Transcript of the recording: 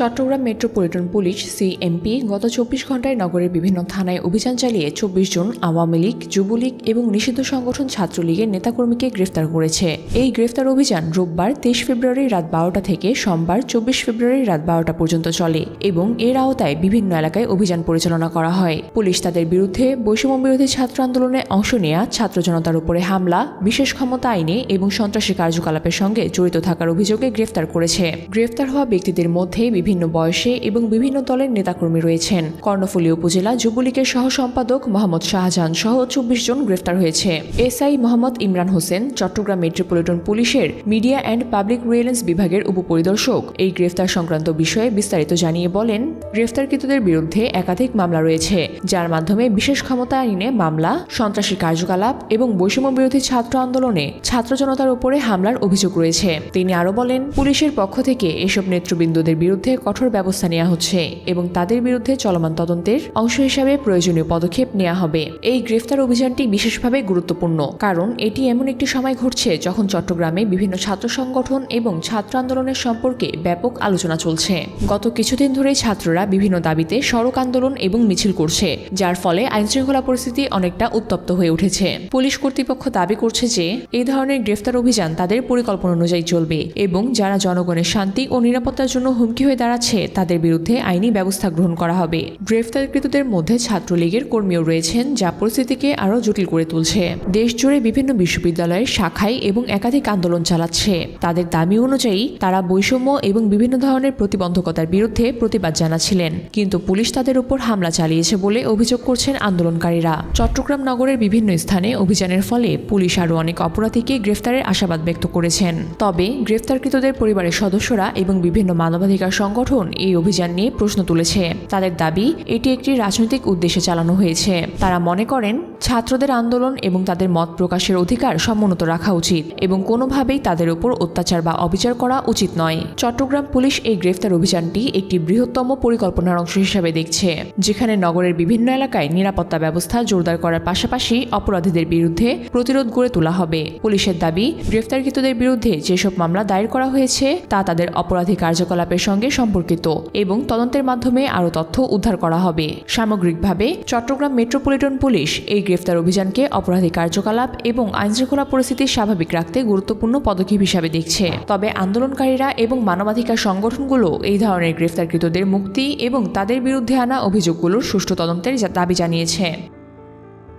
Chittagong metropolitan police, CMP, গত চব্বিশ ঘন্টায় নগরের বিভিন্ন থানায় অভিযান চালিয়ে চব্বিশ জন আওয়ামী লীগ, যুবলীগ এবং নিষিদ্ধ সংগঠন ছাত্রলীগের নেতাকর্মীকে গ্রেফতার করেছে। এই গ্রেফতার অভিযান রোববার তেইশ ফেব্রুয়ারি রাত বারোটা থেকে সোমবার চব্বিশ ফেব্রুয়ারি রাত বারোটা পর্যন্ত চলে এবং এর আওতায় বিভিন্ন এলাকায় অভিযান পরিচালনা করা হয়। পুলিশ তাদের বিরুদ্ধে বৈষম্য বিরোধী ছাত্র আন্দোলনে অংশ নেওয়া ছাত্র জনতার উপরে হামলা, বিশেষ ক্ষমতা আইনে এবং সন্ত্রাসী কার্যকলাপের সঙ্গে জড়িত থাকার অভিযোগে গ্রেফতার করেছে। গ্রেফতার হওয়া ব্যক্তিদের মধ্যে বিভিন্ন বয়সে এবং বিভিন্ন দলের নেতাকর্মী রয়েছেন। কর্ণফুলী উপজেলা যুবলীগের সহ সম্পাদক মোহাম্মদ শাহজাহান সহ চব্বিশ জন গ্রেফতার হয়েছে। এসআই মোহাম্মদ ইমরান হোসেন, চট্টগ্রাম মেট্রোপলিটন পুলিশের মিডিয়া অ্যান্ড পাবলিক রিলেন্স বিভাগের উপপরিদর্শক। এই গ্রেফতার সংক্রান্ত বিষয়ে বিস্তারিত জানিয়ে বলেন, গ্রেফতারকৃতদের বিরুদ্ধে একাধিক মামলা রয়েছে, যার মাধ্যমে বিশেষ ক্ষমতা আইনে মামলা, সন্ত্রাসী কার্যকলাপ এবং বৈষম্য বিরোধী ছাত্র আন্দোলনে ছাত্র জনতার উপরে হামলার অভিযোগ রয়েছে। তিনি আরও বলেন, পুলিশের পক্ষ থেকে এসব নেতৃবৃন্দদের বিরুদ্ধে কঠোর ব্যবস্থা নেওয়া হচ্ছে এবং তাদের বিরুদ্ধে চলমান তদন্তের অংশ হিসাবে প্রয়োজনীয় পদক্ষেপ নেওয়া হবে। এই গ্রেফতার অভিযানটি বিশেষভাবে গুরুত্বপূর্ণ, কারণ এটি এমন একটি সময় ঘটছে যখন চট্টগ্রামে বিভিন্ন ছাত্র সংগঠন এবং ছাত্র আন্দোলনের সম্পর্কে ব্যাপক আলোচনা চলছে। গত কিছুদিন ধরে ছাত্ররা বিভিন্ন দাবিতে সড়ক আন্দোলন এবং মিছিল করছে, যার ফলে আইনশৃঙ্খলা পরিস্থিতি অনেকটা উত্তপ্ত হয়ে উঠেছে। পুলিশ কর্তৃপক্ষ দাবি করছে যে, এই ধরনের গ্রেফতার অভিযান তাদের পরিকল্পনা অনুযায়ী চলবে এবং যারা জনগণের শান্তি ও নিরাপত্তার জন্য হুমকি দাঁড়াচ্ছে, তাদের বিরুদ্ধে আইনি ব্যবস্থা গ্রহণ করা হবে। গ্রেফতারকৃতদের মধ্যে ছাত্রলীগের কর্মীও রয়েছেন, যা পরিস্থিতিকে আরও জটিল করে তুলছে। দেশ জুড়ে বিভিন্ন বিশ্ববিদ্যালয়ের শাখায় এবং একাধিক আন্দোলন চালাচ্ছে। তাদের দাবি অনুযায়ী, তারা বৈষম্য এবং বিভিন্ন ধরনের প্রতিবন্ধকতার বিরুদ্ধে প্রতিবাদ জানাচ্ছিলেন। কিন্তু পুলিশ তাদের উপর হামলা চালিয়েছে বলে অভিযোগ করছেন আন্দোলনকারীরা। চট্টগ্রাম নগরের বিভিন্ন স্থানে অভিযানের ফলে পুলিশ আরও অনেক অপরাধীকে গ্রেফতারের আশাবাদ ব্যক্ত করেছেন। তবে গ্রেফতারকৃতদের পরিবারের সদস্যরা এবং বিভিন্ন মানবাধিকার সংগঠন এই অভিযান নিয়ে প্রশ্ন তুলেছে। তাদের দাবি, এটি একটি রাজনৈতিক উদ্দেশ্যে চালানো হয়েছে। তারা মনে করেন, ছাত্রদের আন্দোলন এবং তাদের মত প্রকাশের অধিকার সমুন্নত রাখা উচিত এবং কোনোভাবেই তাদের উপর অত্যাচার বা অবিচার করা উচিত নয়। চট্টগ্রাম পুলিশ এই গ্রেফতার অভিযানটি একটি বৃহত্তম পরিকল্পনার অংশ হিসাবে দেখছে, যেখানে নগরের বিভিন্ন এলাকায় নিরাপত্তা ব্যবস্থা জোরদার করার পাশাপাশি অপরাধীদের বিরুদ্ধে প্রতিরোধ গড়ে তোলা হবে। পুলিশের দাবি, গ্রেফতারকৃতদের বিরুদ্ধে যেসব মামলা দায়ের করা হয়েছে, তা তাদের অপরাধী কার্যকলাপের সঙ্গে সম্পর্কিত এবং তদন্তের মাধ্যমে আরও তথ্য উদ্ধার করা হবে। সামগ্রিকভাবে, চট্টগ্রাম মেট্রোপলিটন পুলিশ এই গ্রেফতার অভিযানকে অপরাধী কার্যকলাপ এবং আইনশৃঙ্খলা পরিস্থিতি স্বাভাবিক রাখতে গুরুত্বপূর্ণ পদক্ষেপ হিসাবে দেখছে। তবে আন্দোলনকারীরা এবং মানবাধিকার সংগঠনগুলো এই ধরনের গ্রেফতারকৃতদের মুক্তি এবং তাদের বিরুদ্ধে আনা অভিযোগগুলোর সুষ্ঠু তদন্তের দাবি জানিয়েছে।